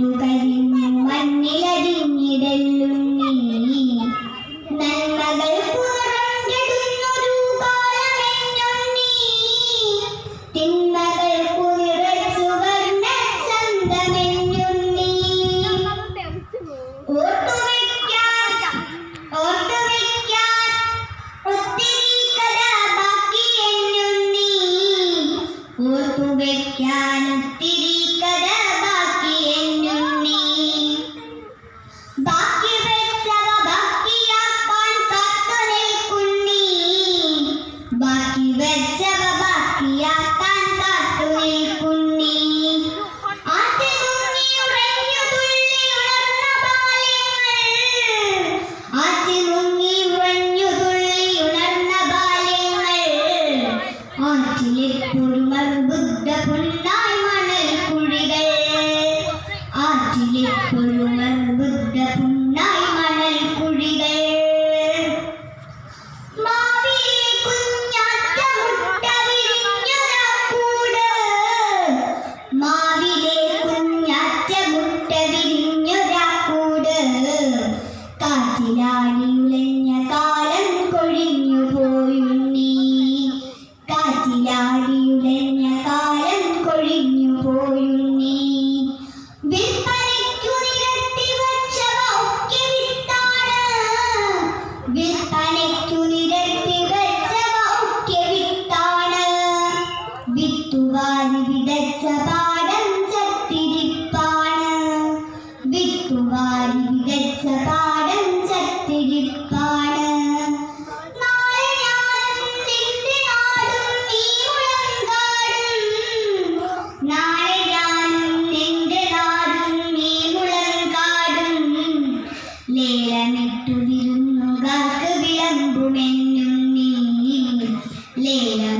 não tá tem കാറ്റിലാടിയുലഞ്ഞ കാലം കൊഴിഞ്ഞു കാലം കൊഴിഞ്ഞു വിതച്ച പാ ലേലമിട്ടു വിരുന്നുകാർക്ക് വിളമ്പുമെന്നും നീ. ലേലം